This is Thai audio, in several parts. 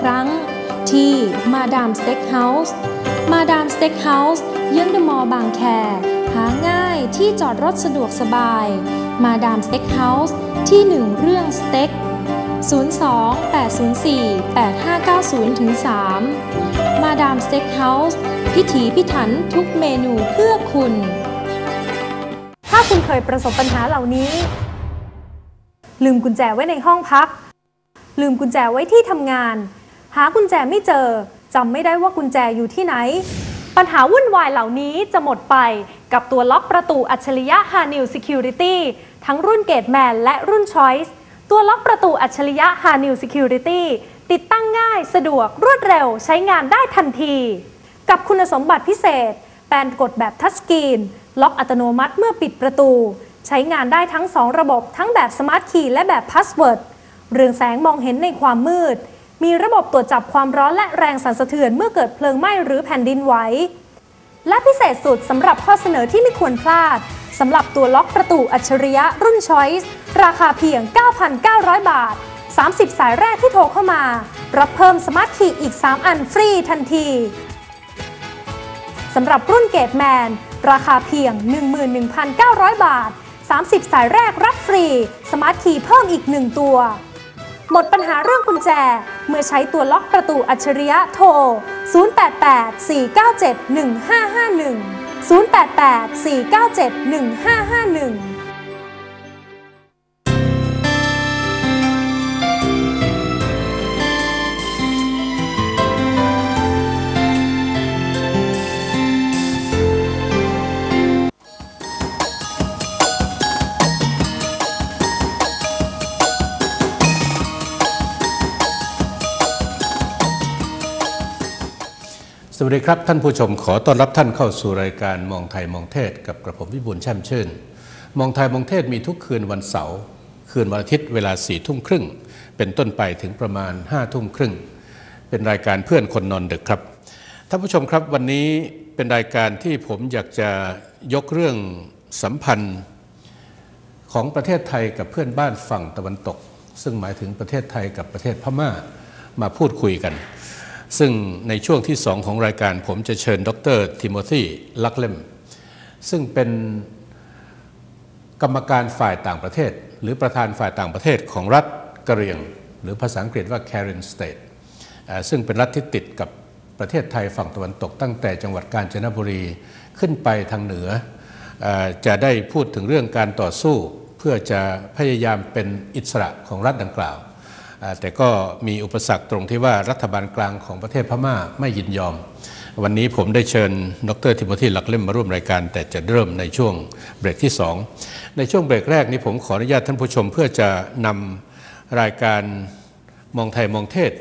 ครั้งที่มาดามสเต็กเฮาส์มาดามสเต็กเฮาส์เยื้องเดอะมอลล์บางแค หาง่ายที่จอดรถสะดวกสบาย มาดามสเต็กเฮาส์ที่ 1 เรื่องสเต็ก 02 804 8590ถึง3มาดามสเต็กเฮาส์พิถีพิถันทุกเมนูเพื่อคุณ ถ้าคุณเคยประสบปัญหาเหล่านี้ ลืมกุญแจไว้ในห้องพัก ลืมกุญแจไว้ที่ทำงาน หากุญแจไม่เจอจำไม่ได้ว่ากุญแจอยู่ที่ไหน ปัญหาวุ่นวายเหล่านี้จะหมดไปกับตัวล็อกประตูอัจฉริยะ h a n i l Security ทั้งรุ่นเกตแมนและรุ่น Choice ตัวล็อกประตูอัจฉริยะ h a n i l Security ติดตั้งง่ายสะดวกรวดเร็วใช้งานได้ทันที กับคุณสมบัติพิเศษ แปนกดแบบทัชสกรีน ล็อกอัตโนมัติเมื่อปิดประตู ใช้งานได้ทั้ง 2 ระบบทั้งแบบสมาร์ทคีย์และแบบพาสเวิร์ด เรืองแสงมองเห็นในความมืด มีระบบตรวจจับความร้อนและแรงสั่นสะเทือนเมื่อเกิดเพลิงไหม้หรือแผ่นดินไหว และพิเศษสุดสำหรับข้อเสนอที่ไม่ควรพลาดสำหรับตัวล็อกประตูอัจฉริยะรุ่น Choice ราคาเพียง 9,900 บาท 30 สายแรกที่โทรเข้ามา รับเพิ่มสมาร์ทคีย์อีก 3 อันฟรีทันทีสำหรับรุ่นเกตแมน ราคาเพียง 11,900 บาท 30 สายแรกรับฟรี สมาร์ทคีย์เพิ่มอีก 1 ตัว หมดปัญหาเรื่องกุญแจ เมื่อใช้ตัวล็อกประตูอัจฉริยะโทร 088 497 1551 088 497 1551 ดีครับท่านผู้ชมขอต้อนรับท่านเข้าสู่รายการมองไทยมองเทศ กับกระผมวิบูลแช่มชื่น มองไทยมองเทศมีทุกคืนวันเสาร์คืนวันอาทิตย์เวลาสี่ทุ่มครึ่งเป็นต้นไปถึงประมาณห้าทุ่มครึ่งเป็นรายการเพื่อนคนนอนดึกครับท่านผู้ชมครับวันนี้เป็นรายการที่ผมอยากจะยกเรื่องสัมพันธ์ของประเทศไทยกับเพื่อนบ้านฝั่งตะวันตก ซึ่งหมายถึงประเทศไทยกับประเทศพม่ามาพูดคุยกัน ซึ่งในช่วงที่สองของรายการผมจะเชิญดรทิโมธีลักเลมซึ่งเป็นกรรมการฝ่ายต่างประเทศ หรือประธานฝ่ายต่างประเทศของรัฐกะเหรี่ยง หรือภาษาอังกฤษว่า Karen State ซึ่งเป็นรัฐที่ติดกับประเทศไทยฝั่งตะวันตกตั้งแต่จังหวัดกาญจนบุรีขึ้นไปทางเหนือ จะได้พูดถึงเรื่องการต่อสู้ เพื่อจะพยายามเป็นอิสระของรัฐดังกล่าว แต่ก็มีอุปสรรคตรงที่ว่ารัฐบาลกลางของประเทศพม่าไม่ยินยอม วันนี้ผมได้เชิญดรทิโมธีหลักเล่มมาร่วมรายการ แต่จะเริ่มในช่วงเบรกที่ 2 ในช่วงเบรกแรกนี้ผมขออนุญาตท่านผู้ชม เพื่อจะนำรายการมองไทยมองเทศ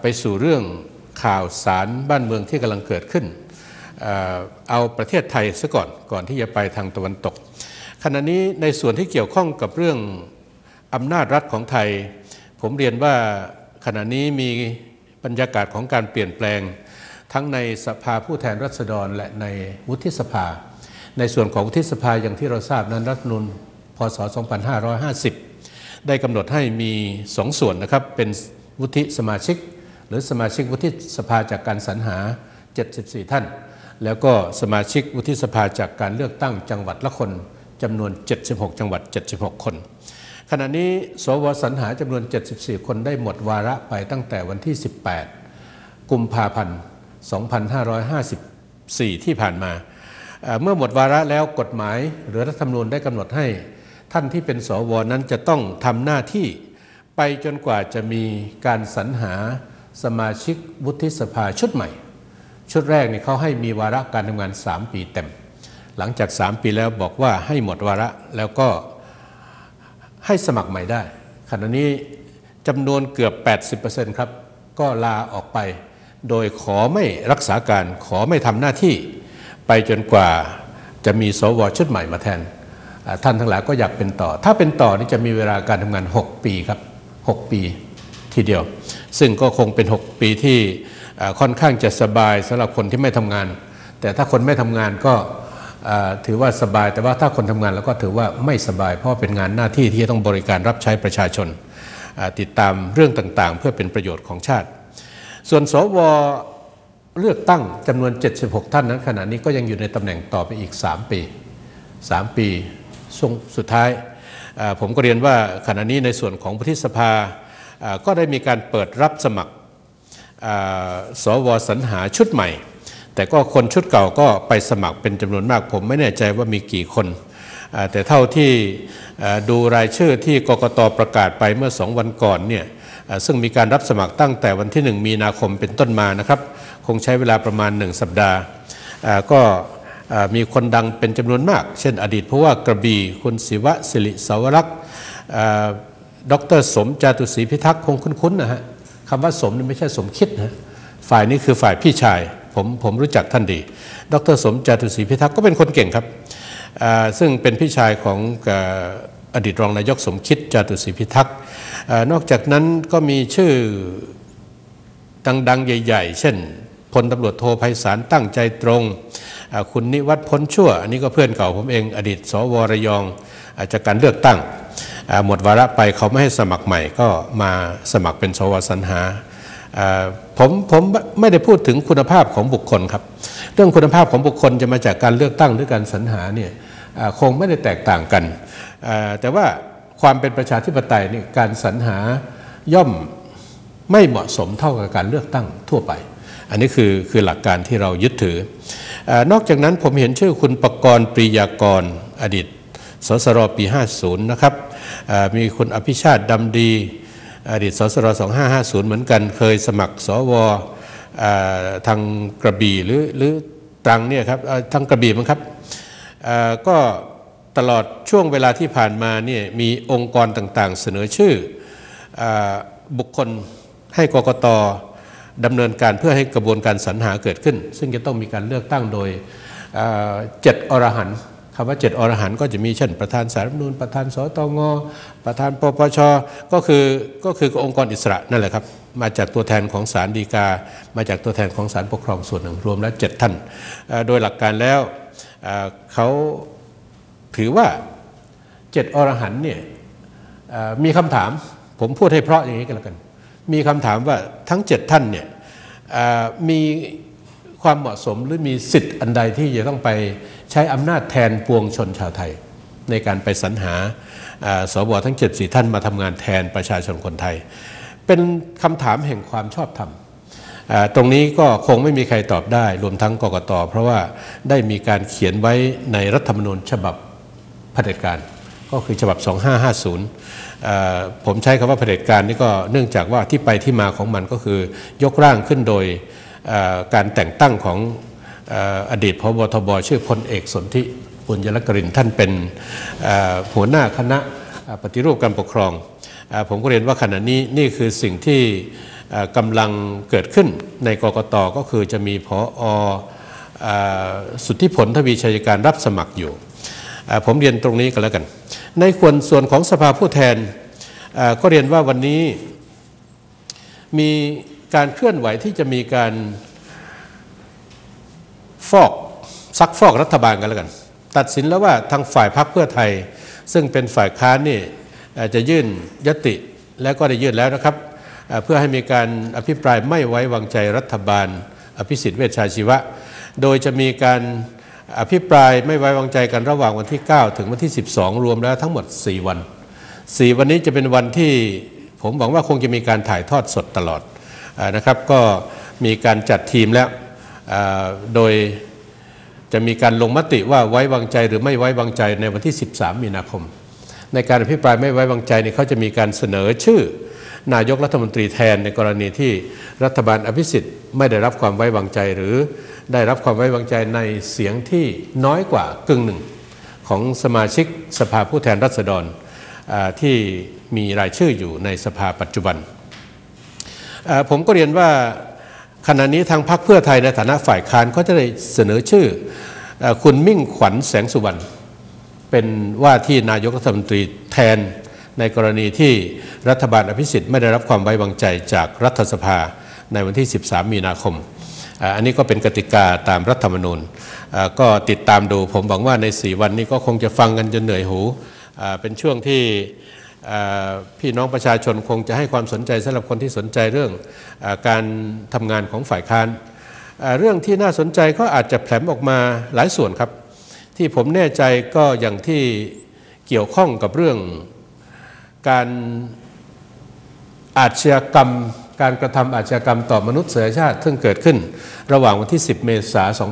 ไปสู่เรื่องข่าวสารบ้านเมืองที่กำลังเกิดขึ้น เอ่อเอาประเทศไทยซะก่อนก่อนที่จะไปทางตะวันตก ขณะนี้ในส่วนที่เกี่ยวข้องกับเรื่องอำนาจรัฐของไทย ผมเรียนว่าขณะนี้มีบรรยากาศของการเปลี่ยนแปลง ทั้งในสภาผู้แทนราษฎรและในวุฒิสภา ในส่วนของวุฒิสภาอย่างที่เราทราบนั้นรัฐธรรมนูญพศ 2550 ได้กำหนดให้มีสองส่วนนะครับ เป็นวุฒิสมาชิก หรือสมาชิกวุฒิสภาจากการสรรหา 74 ท่าน แล้วก็สมาชิกวุฒิสภาจากการเลือกตั้งจังหวัดละคนจำนวน 76 จังหวัด 76 คน ขณะนี้สวสรรหาจำนวน 74 คนได้หมดวาระไปตั้งแต่วันที่ 18 กุมภาพันธ์ 2554 ที่ผ่านมา เมื่อหมดวาระแล้วกฎหมายหรือรัฐธรรมนูญได้กำหนดให้ ท่านที่เป็นสวนั้นจะต้องทำหน้าที่ไปจนกว่าจะมีการสรรหาสมาชิกวุฒิสภาชุดใหม่ ชุดแรกเนี่ยเขาให้มีวาระการทำงาน 3 ปีเต็ม หลังจาก 3 ปีแล้วบอกว่าให้หมดวาระแล้วก็ ให้สมัครใหม่ได้ ขณะนี้จำนวนเกือบ 80%ครับ ก็ลาออกไป โดยขอไม่รักษาการขอไม่ทำหน้าที่ ไปจนกว่าจะมีสวชุดใหม่มาแทน ท่านทั้งหลายก็อยากเป็นต่อ ถ้าเป็นต่อนี่จะมีเวลาการทำงาน 6 ปีครับ 6 ปีทีเดียว ซึ่งก็คงเป็น 6 ปีที่ค่อนข้างจะสบายสำหรับคนที่ไม่ทำงาน แต่ถ้าคนไม่ทำงานก็ ถือว่าสบายแต่ว่าถ้าคนทำงานแล้วก็ถือว่าไม่สบาย เพราะเป็นงานหน้าที่ที่จะต้องบริการรับใช้ประชาชน ติดตามเรื่องต่างๆ เพื่อเป็นประโยชน์ของชาติ ส่วนสวเลือกตั้งจำนวน 76 ท่านนั้นขณะนี้ก็ยังอยู่ในตำแหน่งต่อไปอีก 3 ปี 3 ปีช่วงสุดท้าย ผมก็เรียนว่าขณะนี้ในส่วนของวุฒิสภาก็ได้มีการเปิดรับสมัครสวสรรหาชุดใหม่ แต่ก็คนชุดเก่าก็ไปสมัครเป็นจำนวนมาก ผมไม่แน่ใจว่ามีกี่คน แต่เท่าที่ดูรายชื่อที่กกตประกาศไปเมื่อสองวันก่อนเนี่ยซึ่งมีการรับสมัครตั้งแต่วันที่ 1 มีนาคมเป็นต้นมานะครับ คงใช้เวลาประมาณ 1 สัปดาห์ ก็มีคนดังเป็นจำนวนมาก เช่นอดีตผู้ว่ากระบี่คุณศิวะสิริสาวรักษ์อ่าดรสมจาตุศรีพิทักษ์คงคุ้นๆนะฮะคำว่าสมนี่ไม่ใช่สมคิดนะฝ่ายนี้คือฝ่ายพี่ชาย ผมผมรู้จักท่านดี ดรสมจาตุศรีพิทักษ์ก็เป็นคนเก่งครับซึ่งเป็นพี่ชายของอดีตรองนายกสมคิดจาตุศรีพิทักษ์นอกจากนั้นก็มีชื่อดังๆ ใหญ่ ๆ เช่นพลตำรวจโทไพศาลตั้งใจตรง คุณนิวัฒน์พ้นชั่ว อันนี้ก็เพื่อนเก่าผมเอง อดีต สวระยองอาจากการเลือกตั้ง หมดวาระไปเขาไม่ให้สมัครใหม่ก็มาสมัครเป็นสวสรรหา ผมผมไม่ได้พูดถึงคุณภาพของบุคคลครับ เรื่องคุณภาพของบุคคลจะมาจากการเลือกตั้งหรือการสรรหาเนี่ยคงไม่ได้แตกต่างกัน แต่ว่าความเป็นประชาธิปไตยนี่การสรรหาย่อมไม่เหมาะสมเท่ากับการเลือกตั้งทั่วไป อันนี้คือคือหลักการที่เรายึดถืออนอกจากนั้นผมเห็นชื่อคุณประกรณ์ปรียากรอดีตสสรปี 50 นะครับมีคุณอภิชาติดำดี อดีตสสร2550 เหมือนกันเคยสมัครสวทางกระบี่หรือหรือตรังเนี่ยครับทางกระบี่มั้งครับก็ตลอดช่วงเวลาที่ผ่านมาเนี่ยมีองค์กรต่างๆ เสนอชื่ออบุคคลให้กกตดำเนินการเพื่อให้กระบวนการสรรหาเกิดขึ้น ซึ่งจะต้องมีการเลือกตั้งโดยเอ่อเจ็ดอรหันต์ คำว่าเจ็ดอรหันต์ก็จะมีเช่นประธานสารรัฐธรรมนูญประธานสตงประธานปปชก็คือก็คือองค์กรอิสระนั่นแหละครับ มาจากตัวแทนของศาลฎีกา มาจากตัวแทนของศาลปกครองส่วนหนึ่งรวมแล้วเจ็ดท่าน โดยหลักการแล้วเขาถือว่าเจ็ดอรหันต์เนี่ยมีคำถามผมพูดให้เพราะอย่างนี้กันแล้วกัน มีคำถามว่าทั้งเจ็ดท่านเนี่ยมีความเหมาะสมหรือมีสิทธิ์อันใดที่จะต้องไป ใช้อำนาจแทนปวงชนชาวไทย ในการไปสรรหาเอ่อสวทั้ง 74 ท่านมาทำงานแทนประชาชนคนไทย เป็นคำถามแห่งความชอบธรรมตรงนี้ก็คงไม่มีใครตอบได้ รวมทั้งกกตเพราะว่าได้มีการเขียนไว้ในรัฐธรรมนูญฉบับเผด็จการ ก็คือฉบับ 2550 ผมใช้คำว่าเผด็จการนี่ก็เนื่องจากว่าที่ไปที่มาของมันก็คือยกร่างขึ้นโดยการแต่งตั้งของ อดีตพบทบชื่อพลเอกสนธิบุญยลกรินท่านเป็นหัวหน้าคณะปฏิรูปการปกครอง ผมก็เรียนว่าขณะนี้นี่คือสิ่งที่กำลังเกิดขึ้นในกกตก็คือจะมีพออสุทธิผลทวีชัยการรับสมัครอยู่ ผมเรียนตรงนี้กันแล้วกัน ในควรส่วนของสภาผู้แทนก็เรียนว่าวันนี้มีการเคลื่อนไหวที่จะมีการ อกซักฟอกรัฐบาลกันแล้วกัน ตัดสินแล้วว่าทางฝ่ายพรรคเพื่อไทย ซึ่งเป็นฝ่ายค้านนี่จะยื่นยติแล้วก็ได้ยื่นแล้วนะครับ เพื่อให้มีการอภิปรายไม่ไว้วางใจรัฐบาล อภิสิทธิ์เวชชาชีวะ โดยจะมีการอภิปรายไม่ไว้วางใจกันระหว่างวันที่ 9 ถึงวันที่ 12 รวมแล้วทั้งหมด 4 วัน 4 วันนี้จะเป็นวันที่ผมหวังว่าคงจะมีการถ่ายทอดสดตลอดอานะครับ ก็มีการจัดทีมแล้ว โดยจะมีการลงมติว่าไว้วางใจหรือไม่ไว้วางใจในวันที่ 13 มีนาคม ในการอภิปรายไม่ไว้วางใจนี่เขาจะมีการเสนอชื่อ นายกรัฐมนตรีแทนในกรณีที่รัฐบาลอภิสิทธิ์ไม่ได้รับความไว้วางใจหรือได้รับความไว้วางใจในเสียงที่น้อยกว่ากึ่งหนึ่ง ของสมาชิกสภาผู้แทนราษฎรที่มีรายชื่ออยู่ในสภาปัจจุบัน ผมก็เรียนว่า ขณะนี้ทางพรรคเพื่อไทยในฐานะฝ่ายค้านก็จะได้เสนอชื่อคุณมิ่งขวัญแสงสุวรรณเป็นว่าที่นายกรัฐมนตรีแทนในกรณีที่รัฐบาลอภิสิทธิ์ไม่ได้รับความไว้วางใจจากรัฐสภาในวันที่ 13 มีนาคม อันนี้ก็เป็นกติกาตามรัฐธรรมนูญ ก็ติดตามดูผมหวังว่าใน 4 วันนี้ก็คงจะฟังกันจนเหนื่อยหู เป็นช่วงที่ พี่น้องประชาชนคงจะให้ความสนใจสำหรับคนที่สนใจเรื่องอการทำงานของฝ่ายค้านเรื่องที่น่าสนใจก็อาจจะแผลมออกมาหลายส่วนครับ ที่ผมแน่ใจก็อย่างที่เกี่ยวข้องกับเรื่องการอาชญากรรม การกระทำอาชญากรรมต่อมนุษยชาติ ซึ่งเกิดขึ้นระหว่างวันที่ 10 เมษายน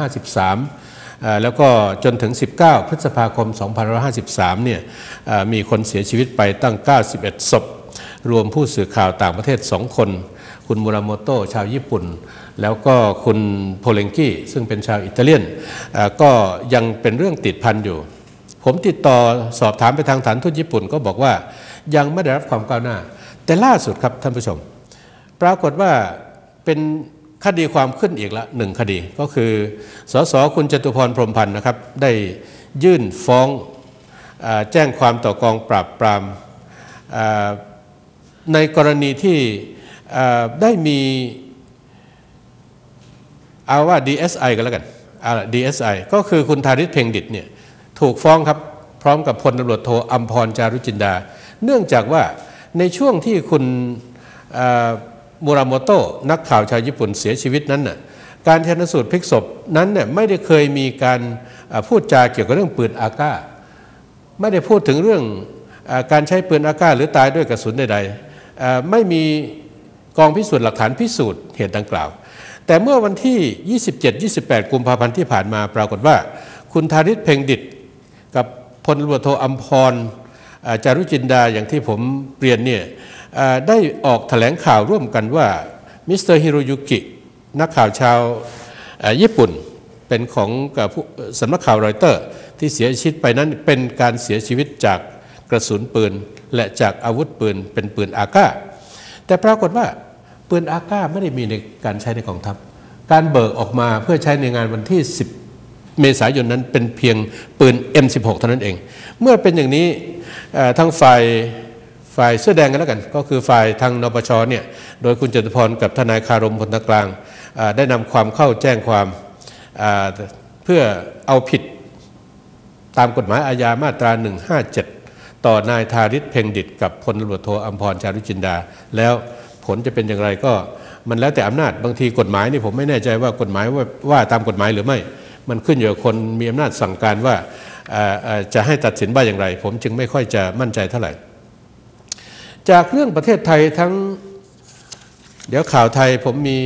2553 แล้วก็จนถึง 19 พฤษภาคม 2553 เนี่ยมีคนเสียชีวิตไปตั้ง 91 ศพ รวมผู้สื่อข่าวต่างประเทศ 2 คน คุณมูราโมโตชาวญี่ปุ่น แล้วก็คุณโพเลงกี้ ซึ่งเป็นชาวอิตาเลียน ก็ยังเป็นเรื่องติดพันอยู่ ผมติดต่อสอบถามไปทางฐานทูตญี่ปุ่นก็บอกว่ายังไม่ได้รับความก้าวหน้า แต่ล่าสุดครับท่านผู้ชม ปรากฏว่าเป็น คดีความขึ้นอีกละหนึ่งคดีก็คือสสคุณจตุพรพรมพันธ์นะครับ ได้ยื่นฟ้องอแจ้งความต่อกองปราบปรามในกรณีที่ได้มีเอาว่า DSI กันแล้วกันเอาละ DSI ก็คือคุณธาริศเพ่งดิตเนี่ยถูกฟ้องครับ พร้อมกับพลตำรวจโทอัมพรจารุจินดา เนื่องจากว่าในช่วงที่คุณ มูราโมโตะนักข่าวชาวญี่ปุ่นเสียชีวิตนั้นน่ะการชันสูตรพลิกศพนั้นเนี่ยไม่ได้เคยมีการพูดจาเกี่ยวกับเรื่องปืนอากาศไม่ได้พูดถึงเรื่องอการใช้ปืนอากาศหรือตายด้วยกระสุนใดๆไม่มีกองพิสูจน์หลักฐานพิสูจน์เหตุดังกล่าว แต่เมื่อวันที่ 27-28 กุมภาพันธ์ที่ผ่านมาปรากฏว่า คุณธาริศเพ่งดิตกับพลรวโทอัมพรจารุจินดาอย่างที่ผมเรียนเนี่ย ได้ออกแถลงข่าวร่วมกันว่ามิสเตอร์ฮิโรยุกินักข่าวชาวญี่ปุ่นเป็นของสำนักข่าวรอยเตอร์ ที่เสียชีวิตไปนั้นเป็นการเสียชีวิตจากกระสุนปืน และจากอาวุธปืนเป็นปืนอากาศแต่ปรากฏว่าปืนอากาศไม่ได้มีในการใช้ในกองทัพ การเบิกออกมาเพื่อใช้ในงานวันที่ 10 เมษายนนั้นเป็นเพียงปืน M16 เท่านั้นเอง เมื่อเป็นอย่างนี้ทั้งฝ่าย ฝ่ายเสื้อแดงกันแล้วกัน ก็คือฝ่ายทางนปชเนี่ยโดยคุณจตุพรกับทนายคารมพลตะกลางได้นำความเข้าแจ้งความเพื่อเอาผิดตามกฎหมายอาญามาตรา 157 ต่อนายธาริศเพ่งดิตกับพลตำรวจโทอัมพรจารุจินดา แล้วผลจะเป็นอย่างไรก็มันแล้วแต่อำนาจบางทีกฎหมายนี่ผมไม่แน่ใจว่ากฎหมายว่าว่าตามกฎหมายหรือไม่ มันขึ้นอยู่กับคนมีอำนาจสั่งการว่าจะให้ตัดสินว่าอย่างไร ผมจึงไม่ค่อยจะมั่นใจเท่าไหร่ จากเรื่องประเทศไทยทั้ง เดี๋ยวข่าวไทยผมมี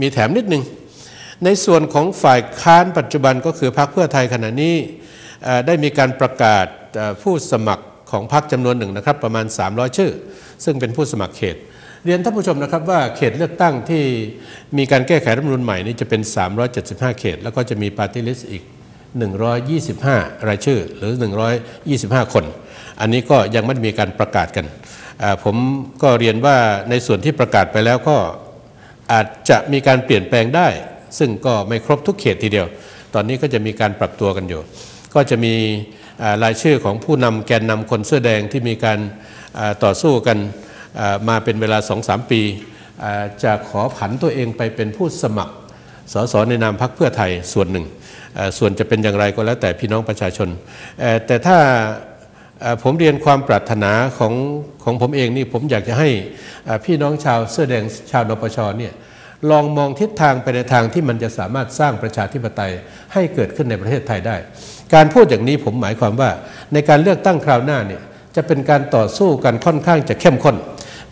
มีแถมนิดนึง ในส่วนของฝ่ายค้านปัจจุบันก็คือพรรคเพื่อไทยขณะนี้ได้มีการประกาศผู้สมัครของพรรคจำนวนหนึ่งนะครับ ประมาณ 300 ชื่อ ซึ่งเป็นผู้สมัครเขต เรียนท่านผู้ชมนะครับว่าเขตเลือกตั้งที่มีการแก้ไขรัฐมนูญใหม่นี้จะเป็น 375 เขต แล้วก็จะมีปาร์ตี้ลิสต์อีก 125 รายชื่อ หรือ 125 คน อันนี้ก็ยังไม่ได้มีการประกาศกัน ผมก็เรียนว่าในส่วนที่ประกาศไปแล้วก็อาจจะมีการเปลี่ยนแปลงได้ ซึ่งก็ไม่ครบทุกเขตทีเดียว ตอนนี้ก็จะมีการปรับตัวกันอยู่ ก็จะมีรายชื่อของผู้นำแกนนำคนเสื้อแดงที่มีการต่อสู้กันมาเป็นเวลา 2-3 ปี จะขอผันตัวเองไปเป็นผู้สมัครสสในนามพรรคเพื่อไทยส่วนหนึ่ง ส่วนจะเป็นอย่างไรก็แล้วแต่พี่น้องประชาชน แต่ถ้า ผมเรียนความปรารถนาของของผมเองนี่ผมอยากจะให้พี่น้องชาวเสื้อแดงชาวนปชเนี่ยลองมองทิศทางไปในทางที่มันจะสามารถสร้างประชาธิปไตยให้เกิดขึ้นในประเทศไทยได้ การพูดอย่างนี้ผมหมายความว่าในการเลือกตั้งคราวหน้าเนี่ยจะเป็นการต่อสู้กันค่อนข้างจะเข้มข้น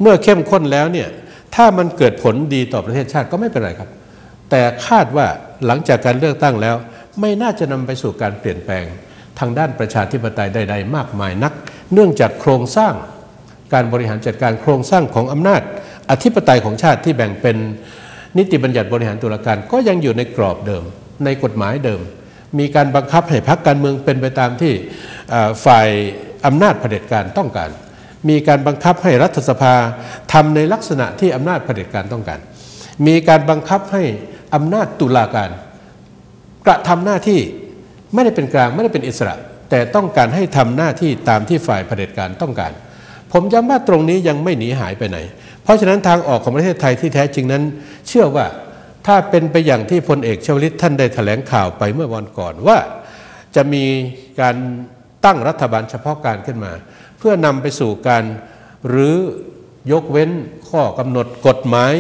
เมื่อเข้มข้นแล้วเนี่ยถ้ามันเกิดผลดีต่อประเทศชาติก็ไม่เป็นไรครับ แต่คาดว่าหลังจากการเลือกตั้งแล้ว ไม่น่าจะนำไปสู่การเปลี่ยนแปลง ทางด้านประชาธิปไตยใด ๆ มากมายนัก เนื่องจากโครงสร้างการบริหารจัดการโครงสร้างของอำนาจ อธิปไตยของชาติที่แบ่งเป็นนิติบัญญัติบริหารตุลาการก็ยังอยู่ในกรอบเดิม ในกฎหมายเดิม มีการบังคับให้พรรคการเมืองเป็นไปตามที่ฝ่ายอำนาจเผด็จการต้องการ มีการบังคับให้รัฐสภาทำในลักษณะที่อำนาจเผด็จการต้องการ มีการบังคับให้อำนาจตุลาการ กระทำหน้าที่ ไม่ได้เป็นกลางไม่ได้เป็นอิสระ แต่ต้องการให้ทำหน้าที่ตามที่ฝ่ายเผด็จการต้องการ ผมย้ำว่าตรงนี้ยังไม่หนีหายไปไหน เพราะฉะนั้นทางออกของประเทศไทยที่แท้จริงนั้น เชื่อว่าถ้าเป็นไปอย่างที่พลเอกชวลิตท่านได้แถลงข่าวไปเมื่อวันก่อนว่าจะมีการตั้งรัฐบาลเฉพาะการขึ้นมาเพื่อพื่อนำไปสู่การหรือยกเว้นข้อกำหนดกฎหมาย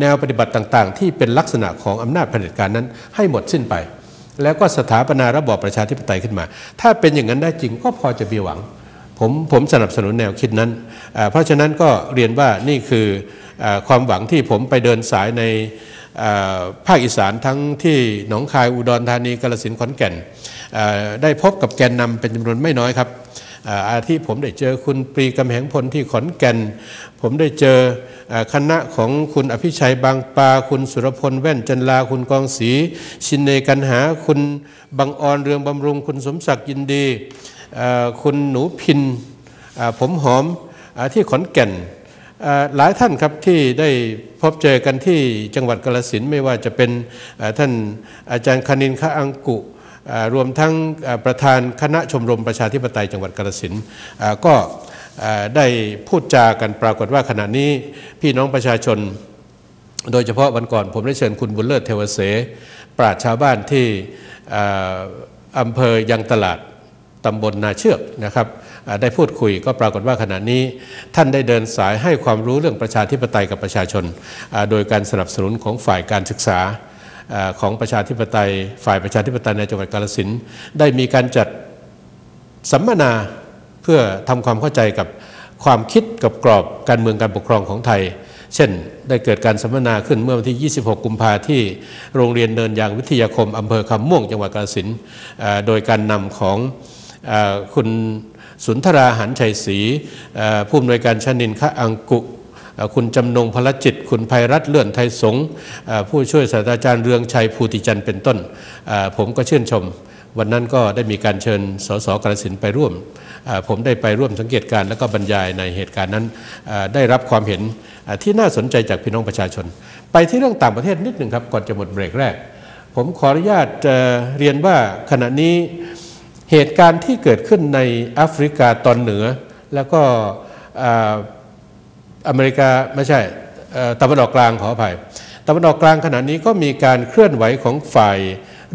แนวปฏิบัติต่างๆ ที่เป็นลักษณะของอำนาจเผด็จการนั้นให้หมดสิ้นไป แล้วก็สถาปนาระบอบประชาธิปไตยขึ้นมา ถ้าเป็นอย่างนั้นได้จริงก็พอจะมีหวัง ผมผมสนับสนุนแนวคิดนั้น เพราะฉะนั้นก็เรียนว่านี่คือความหวังที่ผมไปเดินสายในภาคอีสานทั้งที่หนองคายอุดรธานีกาลสินขอนแก่น ได้พบกับแกนนำเป็นจำนวนไม่น้อยครับ อาทิผมได้เจอคุณปรีกำแหงพลที่ขอนแก่น ผมได้เจอคณะของคุณอภิชัยบางปา คุณสุรพลแว่นจันลา คุณกองศรีชินเนกันหา คุณบังออนเรืองบำรุง คุณสมศักดิ์ยินดี คุณหนูพิน ผมหอมที่ขอนแก่นหลายท่านครับที่ได้พบเจอกันที่จังหวัดกาลสินไม่ว่าจะเป็นท่านอาจารย์คณินคะอังกุ รวมทั้งประธานคณะชมรมประชาธิปไตยจังหวัดกาฬสินก็ได้พูดจากันปรากฏว่าขณะนี้พี่น้องประชาชน โดยเฉพาะวันก่อนผมได้เชิญคุณบุญเลิศเทวเส ปราชชาวบ้านที่อำเภอยังตลาดตำบลนาเชือกนะครับได้พูดคุยก็ปรากฏว่าขณะนี้ท่านได้เดินสายให้ความรู้เรื่องประชาธิปไตยกับประชาชน โดยการสนับสนุนของฝ่ายการศึกษา ของประชาธิปไตย ฝ่ายประชาธิปไตยในจังหวัดกาลสินได้มีการจัดสัมมนาเพื่อทำความเข้าใจกับความคิดกับกรอบการเมืองการปกครองของไทย เช่น ได้เกิดการสัมมนาขึ้นเมื่อวันที่ 26 กุมภาที่โรงเรียนเนินยางวิทยาคมอำเภอคำม่วงจังหวัดกาลสินโดยการนำของคุณสุนทราหันชัยศรีผู้อำนวยการชนินคะอังกุ คุณจำนงพลจิต คุณภัยรัตเลื่อนไทยสงผู้ช่วยศาสตราจารย์เรืองชัยภูติจันทร์เป็นต้น ผมก็ชื่นชม วันนั้นก็ได้มีการเชิญสสกรสินไปร่วม ผมได้ไปร่วมสังเกตการและก็บรรยายในเหตุการณ์นั้นได้รับความเห็นที่น่าสนใจจากพี่น้องประชาชน ไปที่เรื่องต่างประเทศนิดหนึ่งครับก่อนจะหมดเบรกแรก ผมขออนุญาตเรียนว่าขณะนี้เหตุการณ์ที่เกิดขึ้นในแอฟริกาตอนเหนือ แล้วก็ อเมริกาไม่ใช่ตะวันออกกลางขออภัยตะวันออกกลางขณะนี้ก็มีการเคลื่อนไหวของฝ่าย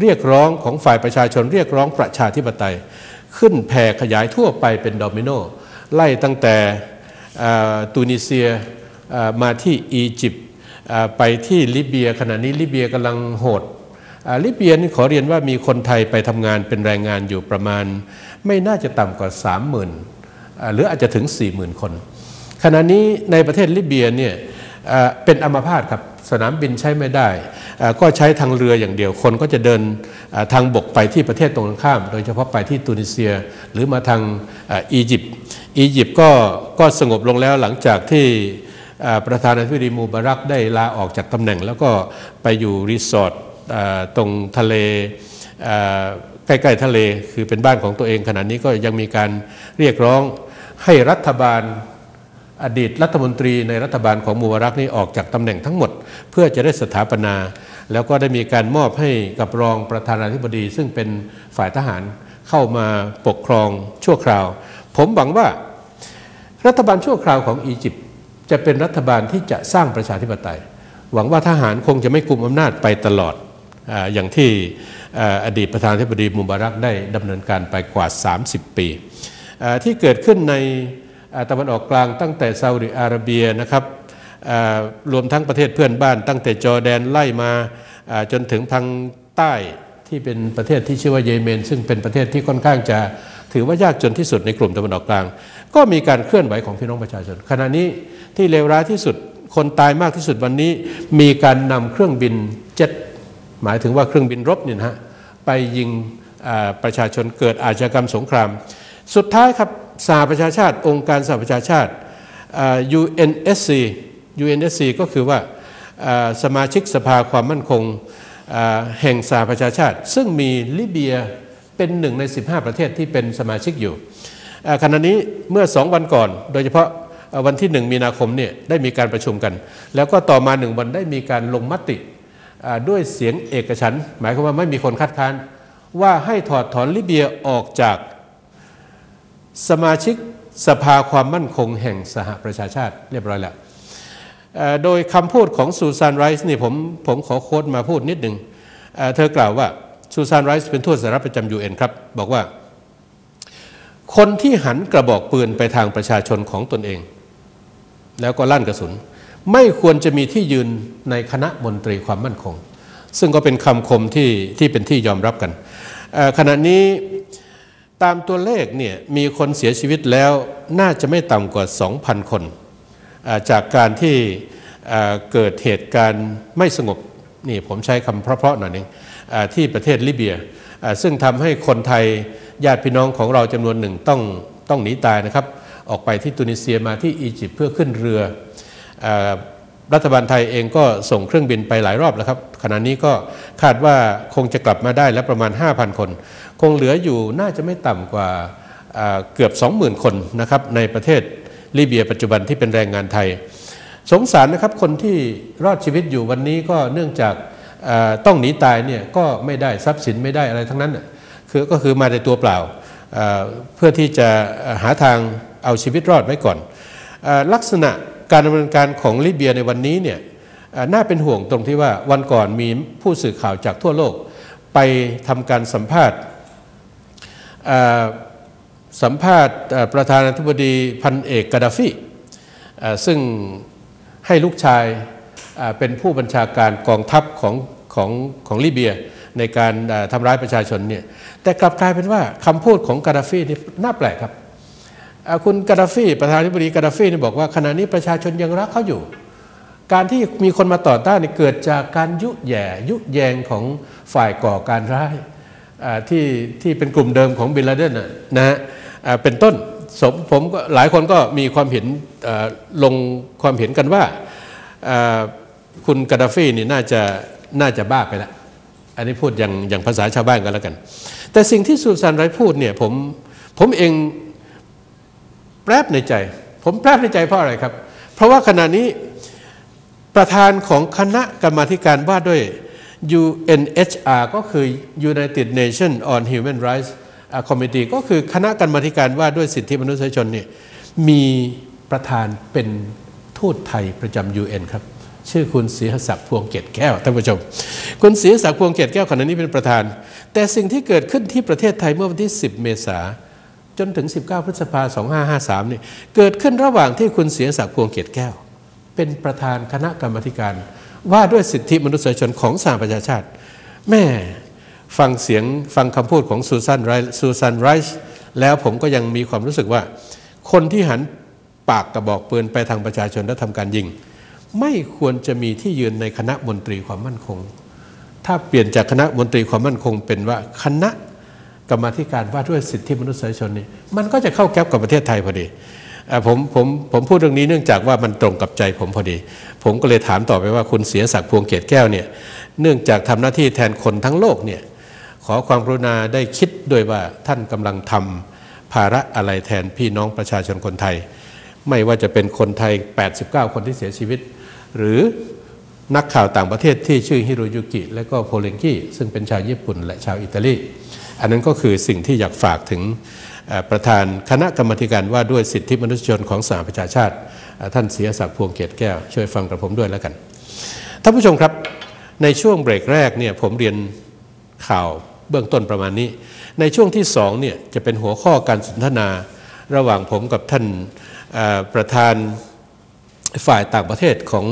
เรียกร้องของฝ่ายประชาชนเรียกร้องประชาธิปไตย ขึ้นแผ่ขยายทั่วไปเป็นโดมิโนไล่ตั้งแต่ตูนิเซียมาที่อียิปต์ไปที่ลิเบียขณะนี้ลิเบียกำลังโหดลิเบียนี่ขอเรียนว่ามีคนไทยไปทำงานเป็นแรงงานอยู่ประมาณ ไม่น่าจะต่ำกว่า 30,000 หรืออาจจะถึง 40,000 คน ขณะนี้ในประเทศลิเบียเนี่ยเป็นอัมาพาตครับสนามบินใช้ไม่ได้ ก็ใช้ทางเรืออย่างเดียว คนก็จะเดินทางบกไปที่ประเทศตรงข้าม โดยเฉพาะไปที่ตูนิเซีย หรือมาทางอียิปต์อียิปต์ก็ก็สงบลงแล้วหลังจากที่ประธานาธิบดีมูบารักได้ลาออกจากตำแหน่ง แล้วก็ไปอยู่รีสอร์ทตรงทะเลใกล้ๆทะเลคือเป็นบ้านของตัวเองขณะนี้ก็ยังมีการเรียกร้องให้รัฐบาล อดีตรัฐมนตรีในรัฐบาลของมูบารักนี่ออกจากตำแหน่งทั้งหมด เพื่อจะได้สถาปนา แล้วก็ได้มีการมอบให้กับรองประธานาธิบดี ซึ่งเป็นฝ่ายทหารเข้ามาปกครองชั่วคราว ผมหวังว่ารัฐบาลชั่วคราวของอียิปต์จะเป็นรัฐบาลที่จะสร้างประชาธิปไตย หวังว่าทหารคงจะไม่กลุ่มอำนาจไปตลอดออย่างที่อดีตประธานาธิบดีมูบารักได้ดำเนินการไปกว่า 30 ปีที่เกิดขึ้นใน ตะวันออกกลางตั้งแต่ซาอุดิอาระเบียนะครับรวมทั้งประเทศเพื่อนบ้าน ตั้งแต่จอร์แดนไล่มาจนถึงทางใต้ที่เป็นประเทศที่ชื่อว่าเยเมน ซึ่งเป็นประเทศที่ค่อนข้างจะถือว่ายากจนที่สุดในกลุ่มตะวันออกกลาง ก็มีการเคลื่อนไหวของพี่น้องประชาชน ขณะนี้ที่เลวร้ายที่สุดคนตายมากที่สุดวันนี้ มีการนำเครื่องบินเจ็ตหมายถึงว่าเครื่องบินรบเนี่ยนะฮะไปยิงประชาชนเกิดอาชญากรรมสงคราม สุดท้ายครับ สหประชาชาติ องค์การสหประชาชาติ UNSC UNSC ก็คือว่าสมาชิกสภาความมั่นคงแห่งสหประชาชาติ ซึ่งมีลิเบียเป็นหนึ่งใน 15 ประเทศที่เป็นสมาชิกอยู่ขณะนี้เมื่อสองวันก่อน โดยเฉพาะวันที่หนึ่งมีนาคมเนี่ยได้มีการประชุมกัน แล้วก็ต่อมาหนึ่งวันได้มีการลงมติด้วยเสียงเอกฉันหมายความว่าไม่มีคนคัดค้าน ว่าให้ถอดถอนลิเบียออกจาก สมาชิกสภาความมั่นคงแห่งสหประชาชาติเรียบร้อยแล้วโดยคำพูดของซูซานไรส์นี่ผมผมขอโค้ดมาพูดนิดหนึ่งเธอกล่าวว่าซูซานไรส์เป็นทูตสหรัฐประจำยูเอ็นครับ บอกว่า คนที่หันกระบอกปืนไปทางประชาชนของตนเอง แล้วก็ลั่นกระสุน ไม่ควรจะมีที่ยืนในคณะมนตรีความมั่นคง ซึ่งก็เป็นคำคมที่ที่เป็นที่ยอมรับกันขณะนี้ ตามตัวเลขเนี่ยมีคนเสียชีวิตแล้วน่าจะไม่ต่ำกว่า 2,000 คนจากการที่เกิดเหตุการณ์ไม่สงบนี่ผมใช้คำเพราะๆหน่อยนึงที่ประเทศลิเบีย ซึ่งทำให้คนไทยญาติพี่น้องของเราจำนวนหนึ่งต้องต้องหนีตายนะครับ ออกไปที่ตุนิเซียมาที่อียิปต์เพื่อขึ้นเรือ รัฐบาลไทยเองก็ส่งเครื่องบินไปหลายรอบแล้วครับ ขณะนี้ก็คาดว่าคงจะกลับมาได้แล้วประมาณ 5,000 คน คงเหลืออยู่น่าจะไม่ต่ำกว่าเกือบ 20,000 คนนะครับในประเทศลิเบียปัจจุบันที่เป็นแรงงานไทย สงสารนะครับคนที่รอดชีวิตอยู่วันนี้ก็เนื่องจากต้องหนีตายเนี่ยก็ไม่ได้ทรัพย์สินไม่ได้อะไรทั้งนั้นคือก็คือมาในตัวเปล่าเพื่อที่จะหาทางเอาชีวิตรอดไว้ก่อนลักษณะ การดำเนินการของลิเบียในวันนี้เนี่ยน่าเป็นห่วงตรงที่ว่าวันก่อนมีผู้สื่อข่าวจากทั่วโลก ไปทำการสัมภาษณ์สัมภาษณ์ประธานาธิบดีพันเอกกาดาฟีซึ่งให้ลูกชายเป็นผู้บัญชาการกองทัพของของของลิเบียในการทำร้ายประชาชนเนี่ยแต่กลับกลายเป็นว่าคำพูดของกาดาฟีนี่น่าแปลกครับ คุณกาดาฟีประธานาธิบดีกาดาฟีนี่บอกว่าขณะนี้ประชาชนยังรักเขาอยู่ การที่มีคนมาต่อต้านนี่เกิดจากการยุแย่ยุแยงของฝ่ายก่อการร้ายที่ที่เป็นกลุ่มเดิมของบิลลาเดนนะฮะเป็นต้นสมผมก็หลายคนก็มีความเห็นลงความเห็นกันว่าคุณกาดาฟีนี่น่าจะน่าจะบ้าไปแล้วอันนี้พูดอย่างอย่างภาษาชาวบ้านกันแล้วกัน แต่สิ่งที่สุสานไรพูดเนี่ยผมผมเอง แปรบในใจ ผมแปรบในใจเพราะอะไรครับ เพราะว่าขณะนี้ประธานของคณะกรรมาการว่าด้วย UNHR ก็คือ United Nations on Human Rights Committee ก็คือคณะกรรมาการว่าด้วยสิทธิมนุษยชนเนี่ยมีประธานเป็นทูตไทยประจำ UN ครับชื่อคุณศรีศักดิ์พวงเกตแก้วท่านผู้ชม คุณศรีศักดิ์พวงเกตแก้วขณะนี้เป็นประธาน แต่สิ่งที่เกิดขึ้นที่ประเทศไทยเมื่อวันที่ 10 เมษายน จนถึง 19 พฤษภาคม 2553นี่เกิดขึ้นระหว่างที่คุณศรียศักดิ์พวงเกตแก้ว เป็นประธานคณะกรรมการ ว่าด้วยสิทธิมนุษยชนของสหประชาชาติ แม่ฟังเสียงฟังคำพูดของซูซานไรซ์ซูซานไรซ์แล้วผมก็ยังมีความรู้สึกว่า คนที่หันปากกระบอกปืนไปทางประชาชนและทำการยิง ไม่ควรจะมีที่ยืนในคณะมนตรีความมั่นคง ถ้าเปลี่ยนจากคณะมนตรีความมั่นคงเป็นว่าคณะ กรรมธิการว่าด้วยสิทธิมนุษยชนนี่มันก็จะเข้าแก๊บกับประเทศไทยพอดีผมผมผมพูดเรื่องนี้เนื่องจากว่ามันตรงกับใจผมพอดี ผมก็เลยถามต่อไปว่าคุณเสียศักดิ์พวงเกตแก้วเนี่ยเนื่องจากทำหน้าที่แทนคนทั้งโลกเนี่ยขอความกรุณาได้คิดด้วยว่าท่านกำลังทำภาระอะไรแทนพี่น้องประชาชนคนไทย ไม่ว่าจะเป็นคนไทย 89 คนที่เสียชีวิต หรือนักข่าวต่างประเทศที่ชื่อฮิโรยุกิ และก็โพเลงกิซึ่งเป็นชาวญี่ปุ่นและชาวอิตาลี อันนั้นก็คือสิ่งที่อยากฝากถึงประธานคณะกรรมการว่าด้วยสิทธิมนุษยชนของสหประชาชาติ ท่านเสียศักดิ์พวงเกตแก้ว ช่วยฟังกับผมด้วยแล้วกันท่านผู้ชมครับในช่วงเบรกแรกเนี่ยผมเรียนข่าวเบื้องต้นประมาณนี้ ในช่วงที่สองเนี่ยจะเป็นหัวข้อการสนทนาระหว่างผมกับท่านประธานฝ่ายต่างประเทศของ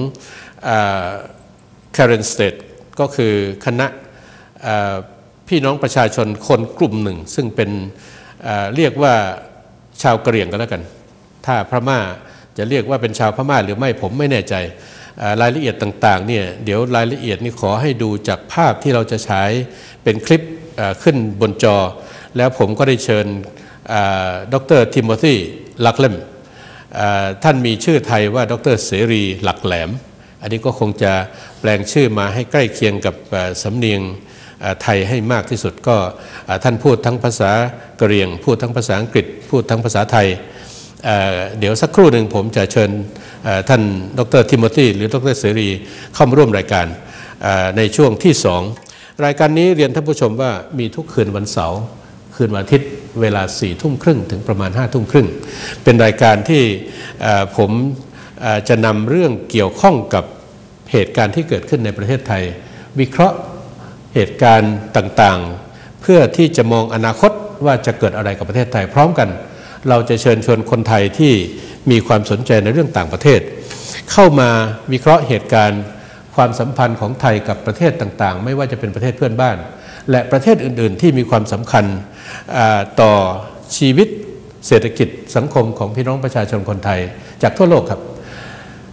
Karen State ก็คือคณะ พี่น้องประชาชนคนกลุ่มหนึ่ง ซึ่งเป็นเรียกว่าชาวกะเหรี่ยงกันแล้วกัน ถ้าพม่าจะเรียกว่าเป็นชาวพม่าหรือไม่ผมไม่แน่ใจรายละเอียดต่างๆเนี่ยเดี๋ยวรายละเอียดนี่ขอให้ดูจากภาพที่เราจะใช้เป็นคลิปขึ้นบนจอ แล้วผมก็ได้เชิญดรทิโมธีลักเลมท่านมีชื่อไทยว่าดรเสรีหลักแหลม อันนี้ก็คงจะแปลงชื่อมาให้ใกล้เคียงกับสำเนียง ไทยให้มากที่สุดก็ท่านพูดทั้งภาษากะเหรี่ยง พูดทั้งภาษาอังกฤษ พูดทั้งภาษาไทยเดี๋ยวสักครู่หนึ่งผมจะเชิญท่านดรทิโมธีหรือดรเสรีเข้ามาร่วมรายการในช่วงที่สองรายการนี้เรียนท่านผู้ชมว่ามีทุกคืนวันเสาร์คืนวันอาทิตย์เวลาสี่ทุ่มครึ่งถึงประมาณห้าทุ่มครึ่งเป็นรายการที่ผมจะนำเรื่องเกี่ยวข้องกับเหตุการณ์ที่เกิดขึ้นในประเทศไทย วิเคราะห์ เหตุการณ์ต่างๆ เพื่อที่จะมองอนาคตว่าจะเกิดอะไรกับประเทศไทยพร้อมกัน เราจะเชิญชวนคนไทยที่มีความสนใจในเรื่องต่างประเทศ เข้ามาวิเคราะห์เหตุการณ์ ความสัมพันธ์ของไทยกับประเทศต่างๆ ไม่ว่าจะเป็นประเทศเพื่อนบ้าน และประเทศอื่น ๆ ที่มีความสำคัญต่อชีวิตเศรษฐกิจสังคมของพี่น้องประชาชนคนไทยจากทั่วโลกครับ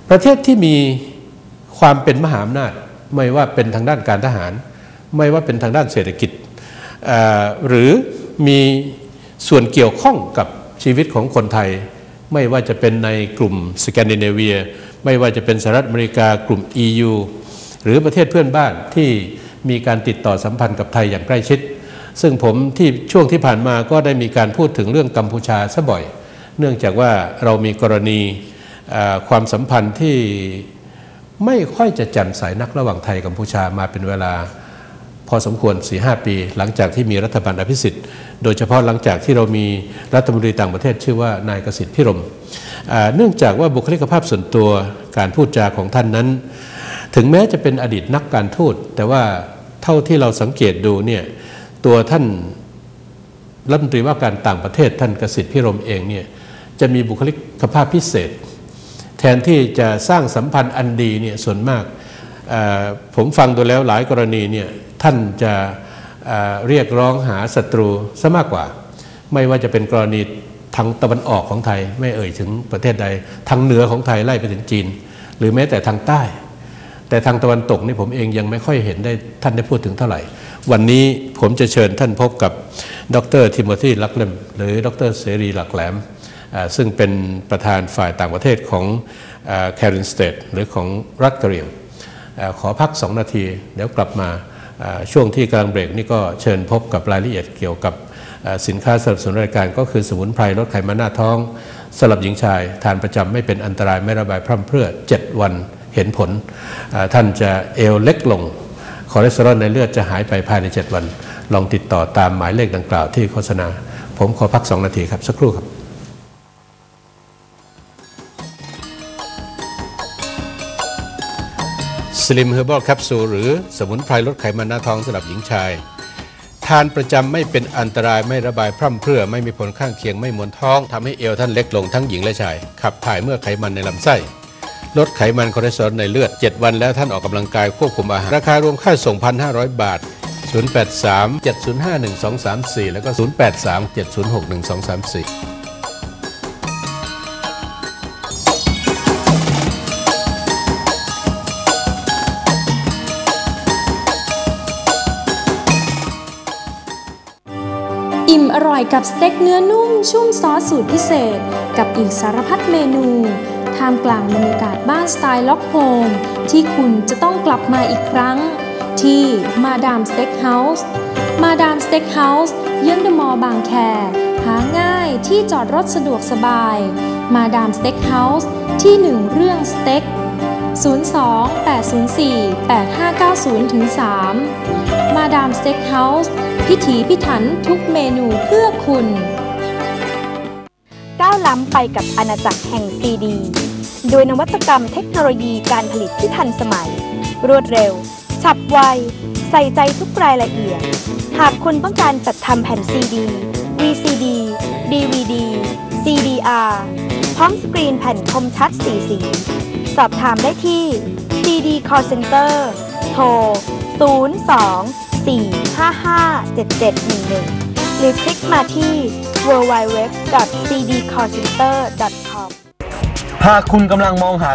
ประเทศที่มีความเป็นมหาอำนาจไม่ว่าเป็นทางด้านการทหาร ไม่ว่าเป็นทางด้านเศรษฐกิจ หรือมีส่วนเกี่ยวข้องกับชีวิตของคนไทย ไม่ว่าจะเป็นในกลุ่มสแกนดิเนเวีย ไม่ว่าจะเป็นสหรัฐอเมริกากลุ่ม EU หรือประเทศเพื่อนบ้านที่มีการติดต่อสัมพันธ์กับไทยอย่างใกล้ชิด ซึ่งผมที่ช่วงที่ผ่านมาก็ได้มีการพูดถึงเรื่องกัมพูชาซะบ่อย เนื่องจากว่าเรามีกรณีความสัมพันธ์ที่ไม่ค่อยจะแจ่มใสนักระหว่างไทยกัมพูชามาเป็นเวลา พอสมควร 4-5 ปี หลังจากที่มีรัฐบาลอภิสิทธิ์ โดยเฉพาะหลังจากที่เรามีรัฐมนตรีต่างประเทศชื่อว่านายกสิทธิ์พิรมเนื่องจากว่าบุคลิกภาพส่วนตัวการพูดจาของท่านนั้น ถึงแม้จะเป็นอดีตนักการทูตแต่ว่าเท่าที่เราสังเกตดูเนี่ยตัวท่านรัฐมนตรีว่าการต่างประเทศท่านกสิทธิ์พิรมเองเนี่ยจะมีบุคลิกภาพพิเศษ แทนที่จะสร้างสัมพันธ์อันดีเนี่ยส่วนมาก ผมฟังดูแล้วหลายกรณีเนี่ยท่านจะเรียกร้องหาศัตรูซะมากกว่า ไม่ว่าจะเป็นกรณีทางตะวันออกของไทย ไม่เอ่ยถึงประเทศใด ทางเหนือของไทยไล่ไปถึงจีน หรือแม้แต่ทางใต้ แต่ทางตะวันตกนี่ผมเองยังไม่ค่อยเห็นได้ท่านได้พูดถึงเท่าไหร่ วันนี้ผมจะเชิญท่านพบกับดรทิโมธีลักเลมหรือดรเสรีหลักแหลมซึ่งเป็นประธานฝ่ายต่างประเทศของแครินสเตทหรือของรัฐกะเหรี่ยง ขอพักสองนาที เดี๋ยวกลับมาช่วงที่กำลังเบรกนี่ก็เชิญพบกับรายละเอียดเกี่ยวกับสินค้าสนับสนุนรายการก็คือสมุนไพรลดไขมันหน้าท้องสำหรับหญิงชาย ทานประจำไม่เป็นอันตรายไม่ระบายพร่ำเพรื่อ 7 วันเห็นผล ท่านจะเอวเล็กลงคอเลสเตอรอลในเลือดจะหายไปภายใน 7 วัน ลองติดต่อตามหมายเลขดังกล่าวที่โฆษณา ผมขอพัก 2 นาทีครับ สักครู่ครับ สลิมเฮอร์บอลแคปซูลหรือสมุนไพรลดไขมันหน้าท้องสำหรับหญิงชาย ทานประจำไม่เป็นอันตรายไม่ระบายพร่ำเพรื่อ ไม่มีผลข้างเคียงไม่มวนท้องทำให้เอวท่านเล็กลงทั้งหญิงและชาย ขับถ่ายเมื่อไขมันในลำไส้ลดไขมันคอเลสเตอรอลในเลือด 7 วันแล้วท่านออกกำลังกายควบคุมอาหาร ราคารวมค่าส่ง 1,500 บาท 083 705 1234 แล้วก็ 083 706 1234 กับสเต็กเนื้อนุ่มชุ่มซอสสูตรพิเศษ กับอีกสารพัดเมนู ท่ามกลางบรรยากาศบ้านสไตล์ล็อกโฮมที่คุณจะต้องกลับมาอีกครั้ง ที่มาดามสเต็กเฮาส์มาดามสเต็กเฮาส์เยื้องเดอะมอลล์บางแค หาง่ายที่จอดรถสะดวกสบาย มาดามสเต็กเฮาส์ที่หนึ่งเรื่องสเต็ก 028048590-3 มาดามสเต็กเฮาส์พิถีพิถันทุกเมนูเพื่อคุณ ก้าวล้ำไปกับอาณาจักรแห่งซีดี โดยนวัตกรรมเทคโนโลยีการผลิตที่ทันสมัย รวดเร็ว ฉับไว ใส่ใจทุกรายละเอียด หากคุณต้องการจัดทำแผ่นซีดี VCD DVD CDR พร้อมสกรีนแผ่นคมชัดสีสี สอบถามได้ที่ CD Call Center โทร 02 455 7711 หรือคลิกมาที่ www.cdcallcenter.com หากคุณกำลังมองหา